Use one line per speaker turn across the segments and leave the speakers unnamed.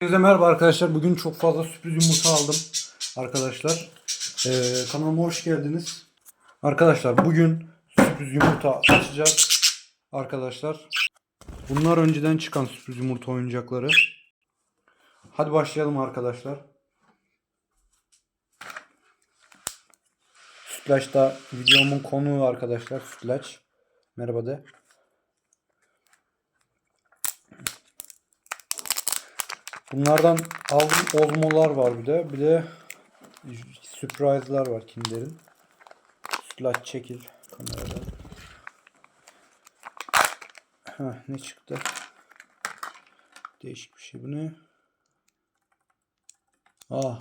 Herkese merhaba arkadaşlar. Bugün çok fazla sürpriz yumurta aldım arkadaşlar. Ee, kanalıma hoş geldiniz. Arkadaşlar bugün sürpriz yumurta açacağız arkadaşlar. Bunlar önceden çıkan sürpriz yumurta oyuncakları. Hadi başlayalım arkadaşlar. Sütlaç da videomun konuğu arkadaşlar. Sütlaç. Merhaba de. Bunlardan aldım ozmolar var bir de. Bir de surprise'lar var Kinder'in. Sütlaç çekil kameradan. Heh, ne çıktı? Değişik bir şey bu ne? Aa.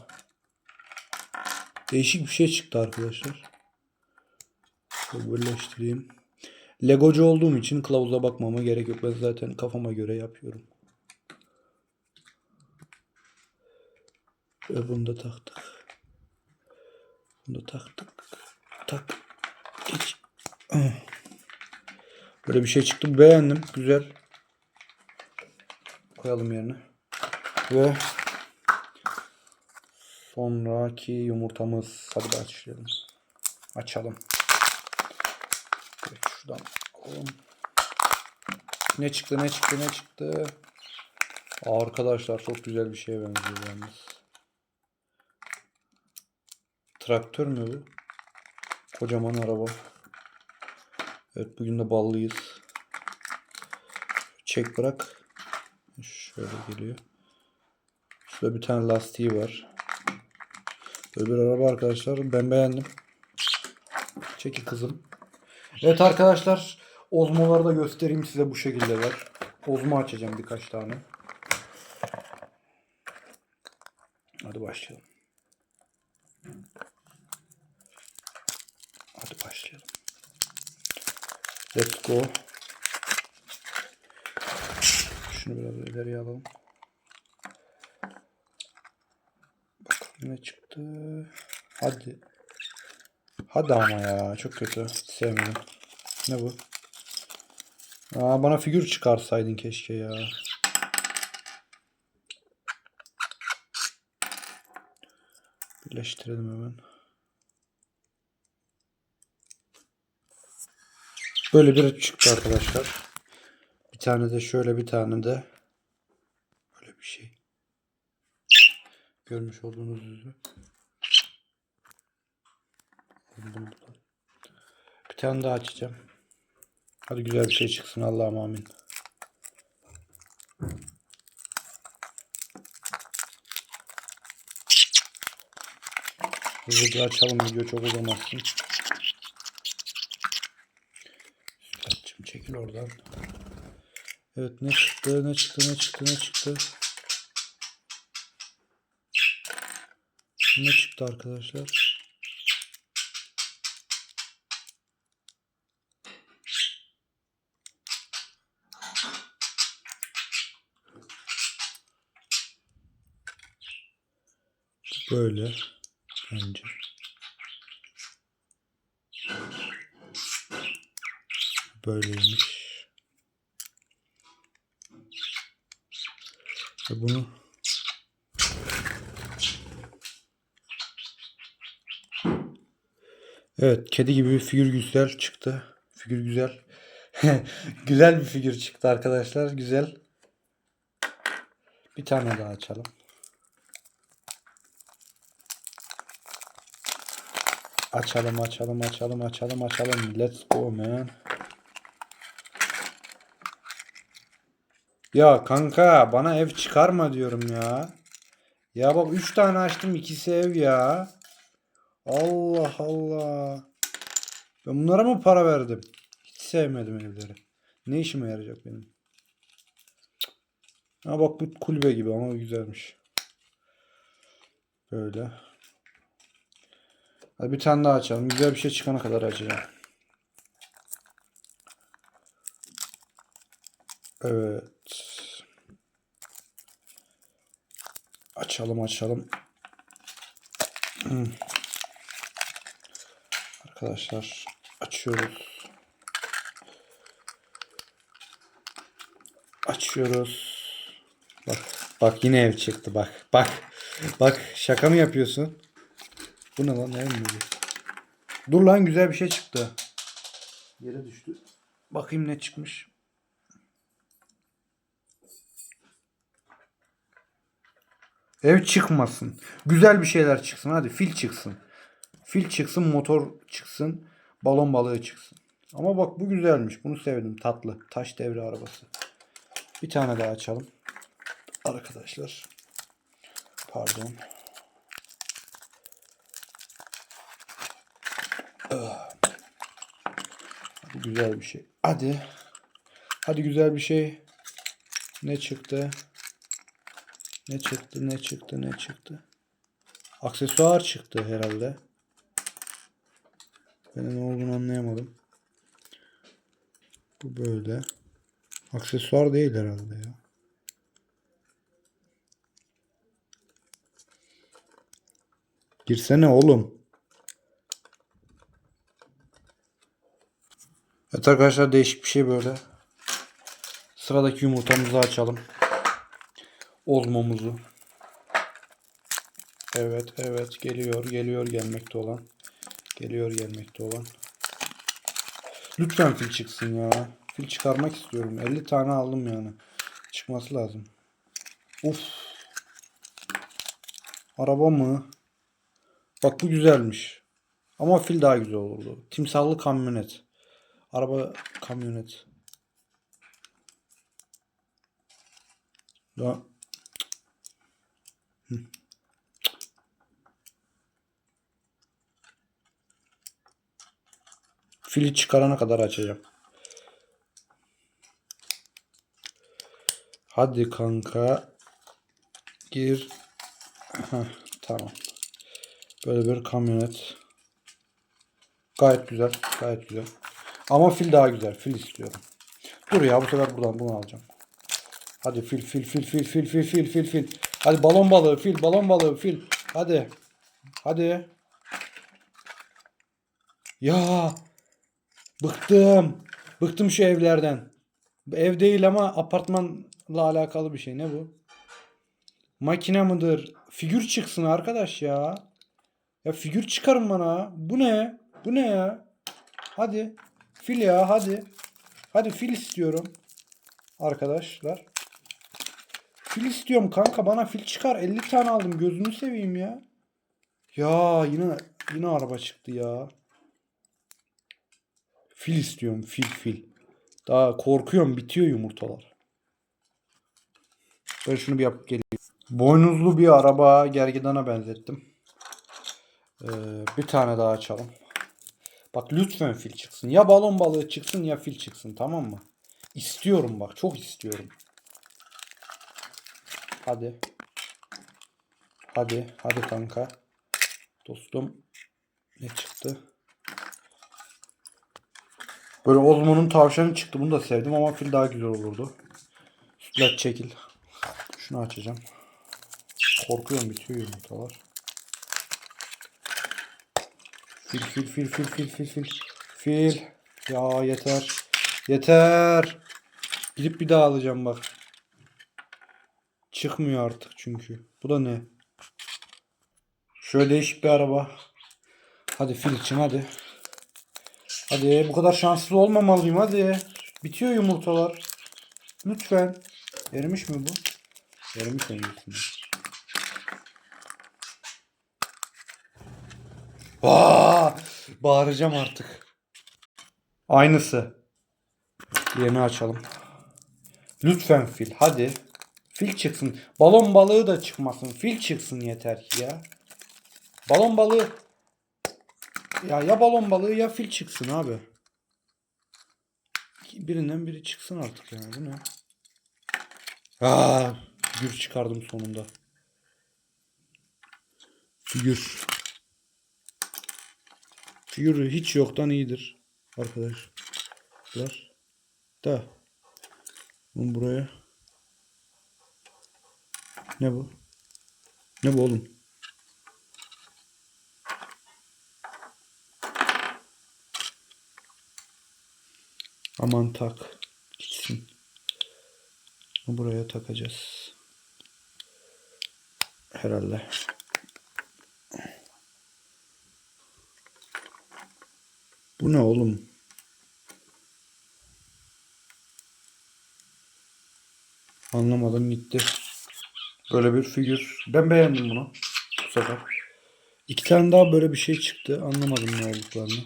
Değişik bir şey çıktı arkadaşlar. Şöyle birleştireyim. Legocu olduğum için kılavuza bakmama gerek yok. Ben zaten kafama göre yapıyorum. Ve bunu da taktık. Bunu da taktık. Tak. Geç. Ah. Böyle bir şey çıktı. Beğendim. Güzel. Koyalım yerine. Ve sonraki yumurtamız. Hadi başlayalım. Açalım. Evet, şuradan alalım. Ne çıktı ne çıktı ne çıktı. Arkadaşlar çok güzel bir şeye benziyor yalnız. Traktör mü bu? Kocaman araba. Evet bugün de ballıyız. Çek bırak. Şöyle geliyor. Şurada bir tane lastiği var. Bir araba arkadaşlar. Ben beğendim. Çeki kızım. Evet arkadaşlar. Ozmoları da göstereyim size bu şekilde var. Ozmo açacağım birkaç tane. Hadi başlayalım. Hadi başlayalım. Let's go. Şunu biraz ileriye alalım. Bakalım ne çıktı. Hadi. Hadi ama ya. Çok kötü. Sevmedim. Ne bu? Aa, bana figür çıkarsaydın keşke ya. Birleştirelim hemen. Böyle bir çıktı arkadaşlar. Bir tane de şöyle bir tane de böyle bir şey. Görmüş olduğunuz üzere. Bir tane daha açacağım. Hadi güzel bir şey çıksın Allah'ım amin. Hızlıca açalım video çok uzamasın. Çekil oradan. Evet ne çıktı ne çıktı ne çıktı ne çıktı. Ne çıktı arkadaşlar? Böyle bence. Böyleymiş. Ve bunu Evet, kedi gibi bir figür güzel çıktı. Figür güzel. güzel bir figür çıktı arkadaşlar. Güzel. Bir tane daha açalım. Açalım, açalım, açalım, açalım, açalım. Let's go man. Ya kanka bana ev çıkarma diyorum ya. Ya bak 3 tane açtım ikisi ev ya. Allah Allah. Ben bunlara mı para verdim? Hiç sevmedim evleri. Ne işime yarayacak benim? Ha bak bu kulübe gibi ama güzelmiş. Böyle. Hadi bir tane daha açalım. Güzel bir şey çıkana kadar açacağım. Evet. Açalım açalım. Hmm. Arkadaşlar açıyoruz. Açıyoruz. Bak Bak yine ev çıktı bak. Bak. Bak şaka mı yapıyorsun? Bu ne lan ev mi? Dur lan güzel bir şey çıktı. Yere düştü. Bakayım ne çıkmış. Ev çıkmasın. Güzel bir şeyler çıksın. Hadi fil çıksın. Fil çıksın, motor çıksın, balon balığı çıksın. Ama bak bu güzelmiş. Bunu sevdim. Tatlı. Taş devri arabası. Bir tane daha açalım. Arkadaşlar. Pardon. Ah. Bu güzel bir şey. Hadi. Hadi güzel bir şey. Ne çıktı? Ne çıktı? Ne çıktı? Ne çıktı? Aksesuar çıktı herhalde. Ben ne olduğunu anlayamadım. Bu böyle. Aksesuar değil herhalde ya. Girsene oğlum. Evet arkadaşlar değişik bir şey böyle. Sıradaki yumurtamızı açalım. Ozmomuzu. Evet evet geliyor geliyor gelmekte olan. Geliyor gelmekte olan. Lütfen fil çıksın ya. Fil çıkarmak istiyorum. 50 tane aldım yani. Çıkması lazım. Uf. Araba mı? Bak bu güzelmiş. Ama fil daha güzel olurdu. Timsahlı kamyonet. Araba kamyonet. Da Hı. Fili çıkarana kadar açacağım. Hadi kanka. Gir. Heh, tamam. Böyle bir kamyonet. Gayet güzel. Gayet güzel. Ama fil daha güzel. Fil istiyorum. Dur ya bu sefer buradan bunu alacağım. Hadi fil fil fil fil fil fil fil fil fil. Hadi balon balığı fil balon balığı fil. Hadi. Hadi. Ya. Bıktım. Bıktım şu evlerden. Ev değil ama apartmanla alakalı bir şey. Ne bu? Makine mıdır? Figür çıksın arkadaş ya. Ya figür çıkarın bana. Bu ne? Bu ne ya? Hadi. Fil ya hadi. Hadi fil istiyorum. Arkadaşlar. Fil istiyorum kanka bana fil çıkar. 50 tane aldım gözünü seveyim ya. Ya yine yine araba çıktı ya. Fil istiyorum fil fil. Daha korkuyorum bitiyor yumurtalar. Ben şunu bir yapıp geleyim. Boynuzlu bir araba gergidana benzettim. Ee, bir tane daha açalım. Bak lütfen fil çıksın. Ya balon balığı çıksın ya fil çıksın tamam mı? İstiyorum bak çok istiyorum. Hadi. Hadi. Hadi kanka. Dostum. Ne çıktı? Böyle Ozmo'nun tavşanı çıktı. Bunu da sevdim ama fil daha güzel olurdu. Sütlaç çekil. Şunu açacağım. Korkuyorum bitiyor yumurtalar. Fil fil fil fil fil fil fil. Fil. Ya yeter. Yeter. Gidip bir daha alacağım bak. Çıkmıyor artık çünkü. Bu da ne? Şöyle değişik bir araba. Hadi fil için hadi. Hadi bu kadar şanssız olmamalıyım hadi. Bitiyor yumurtalar. Lütfen. Erimiş mi bu? Erimiş en iyisini. Aa, bağıracağım artık. Aynısı. Yeni açalım. Lütfen fil hadi. Fil çıksın. Balon balığı da çıkmasın. Fil çıksın yeter ki ya. Balon balığı. Ya ya balon balığı ya fil çıksın abi. Birinden biri çıksın artık yani. Bu ne? Aa, figür çıkardım sonunda. Figür. Figür hiç yoktan iyidir. Arkadaşlar. Da. Bunu buraya. Ne bu? Ne bu oğlum? Aman tak. Gitsin. Buraya takacağız. Herhalde. Bu ne oğlum? Anlamadım gitti. Böyle bir figür. Ben beğendim bunu. Bu sefer. İki tane daha böyle bir şey çıktı. Anlamadım ne olduklarını.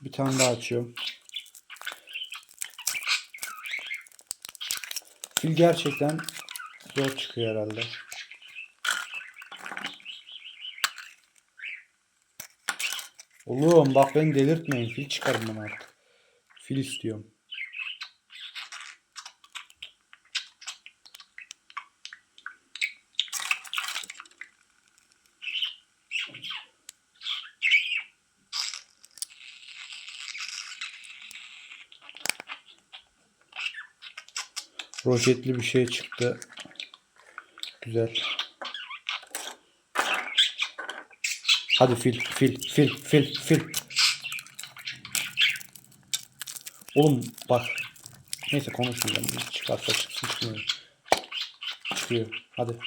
Bir tane daha açıyorum. Fil gerçekten zor çıkıyor herhalde. Oğlum bak beni delirtmeyin. Fil çıkarın bana artık. Fil istiyorum. Roketli bir şey çıktı. Güzel. Hadi fil, fil, fil, fil, fil. Oğlum bak. Neyse konuşmayacağım. Çıkarsa çıksın çıkmıyor. Çıkıyor. Hadi.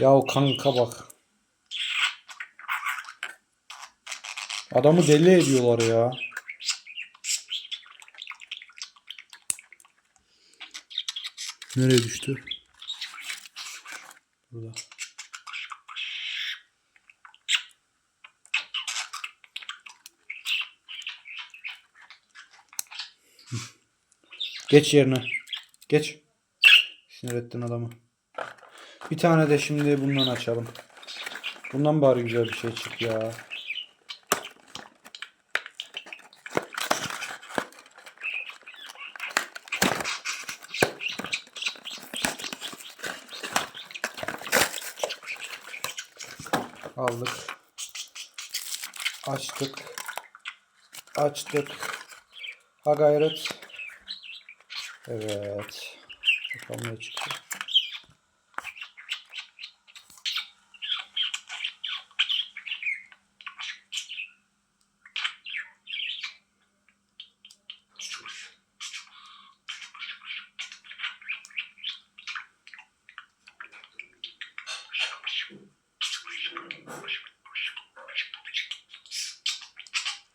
Ya o kanka bak. Adamı deli ediyorlar ya. Nereye düştü? Burada. Geç yerine. Geç. Sinir ettin adamı. Bir tane de şimdi bundan açalım. Bundan bari güzel bir şey çık ya. Aldık. Açtık. Açtık. Ha gayret. Evet. Bakalım ne çıktı.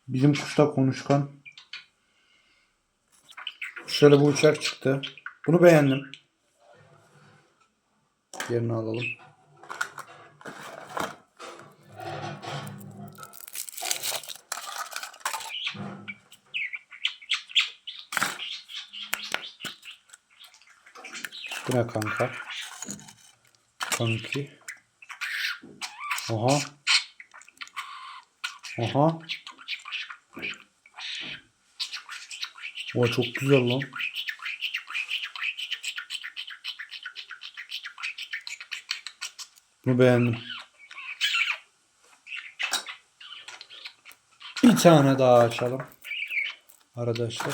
Bizim kuşta konuşkan. Şöyle bu uçak çıktı. Bunu beğendim. Yerini alalım. Bu ne kanka? Kanki. Aha. Aha. O çok güzel lan. Bunu beğendim. Bir tane daha açalım. Arkadaşlar.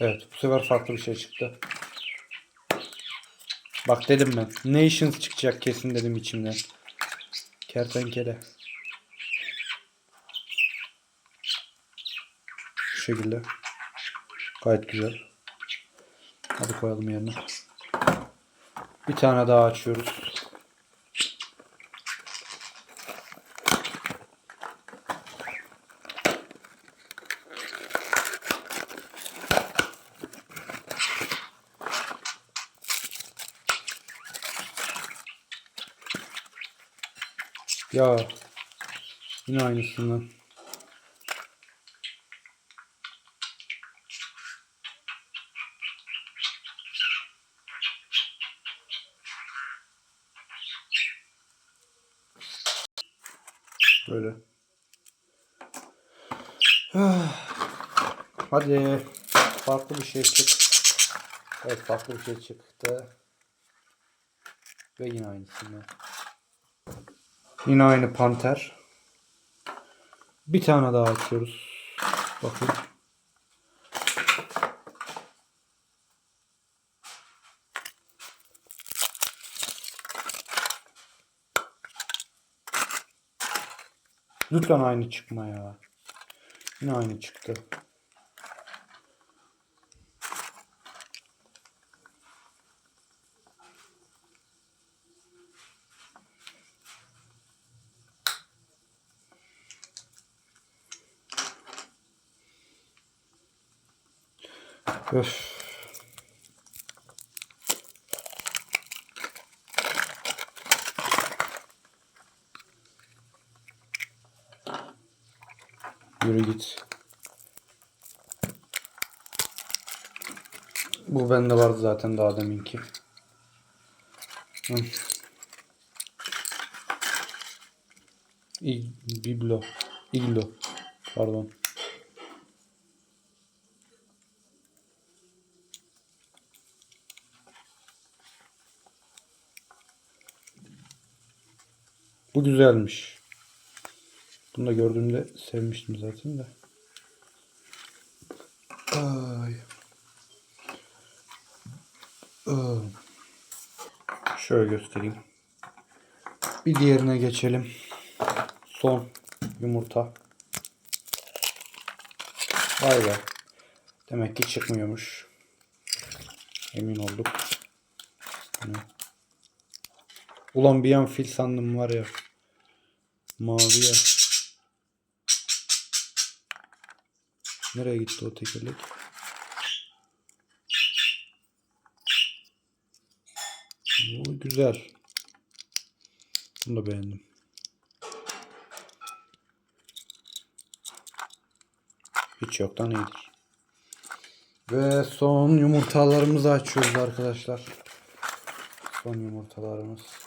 Evet, bu sefer farklı bir şey çıktı. Bak dedim ben. Nations çıkacak kesin dedim içimden. Kertenkele. Bu şekilde. Gayet güzel. Hadi koyalım yerine. Bir tane daha açıyoruz. Ya yine aynısından. Böyle. Hadi. Farklı bir şey çık. Evet farklı bir şey çıktı. Ve yine aynısından. Yine aynı panter. Bir tane daha açıyoruz. Bakın. Lütfen aynı çıkma ya. Yine aynı çıktı. Öf. Yürü git. Bu bende vardı zaten daha deminki. Hı. İ- Biblo. Pardon. Bu güzelmiş. Bunu da gördüğümde sevmiştim zaten de. Ay. Şöyle göstereyim. Bir diğerine geçelim. Son yumurta. Vay be. Demek ki çıkmıyormuş. Emin olduk. Ulan bir an fil sandım var ya. Mavi ya. Nereye gitti o tekerlek? Bu güzel. Bunu da beğendim. Hiç yoktan iyidir. Ve son yumurtalarımızı açıyoruz arkadaşlar. Son yumurtalarımız.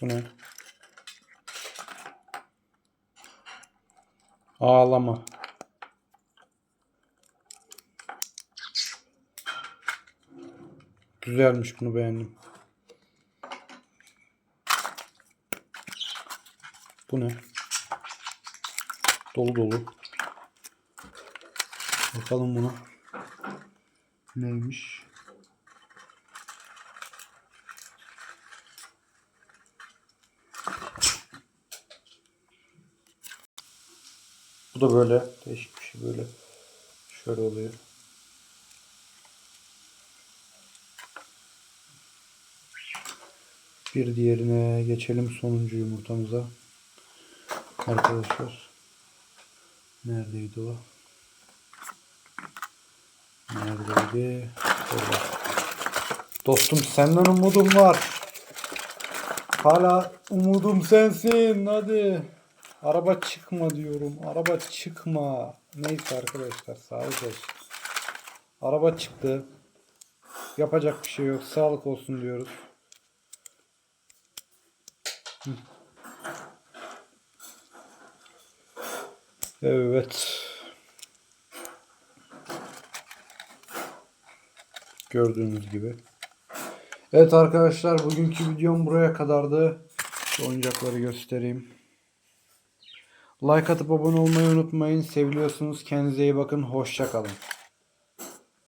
Bu ne? Ağlama. Güzelmiş bunu beğendim. Bu ne? Dolu dolu. Bakalım buna. Neymiş? Bu da böyle değişik bir şey böyle. Şöyle oluyor. Bir diğerine geçelim sonuncu yumurtamıza. Arkadaşlar. Neredeydi o? Neredeydi? Orada. Dostum senden umudum var. Hala umudum sensin. Hadi. Araba çıkma diyorum. Araba çıkma. Neyse arkadaşlar sağlık olsun. Araba çıktı. Yapacak bir şey yok. Sağlık olsun diyoruz. Evet. Gördüğünüz gibi. Evet arkadaşlar bugünkü videom buraya kadardı. Şu oyuncakları göstereyim. Like atıp abone olmayı unutmayın. Seviliyorsunuz. Kendinize iyi bakın. Hoşça kalın.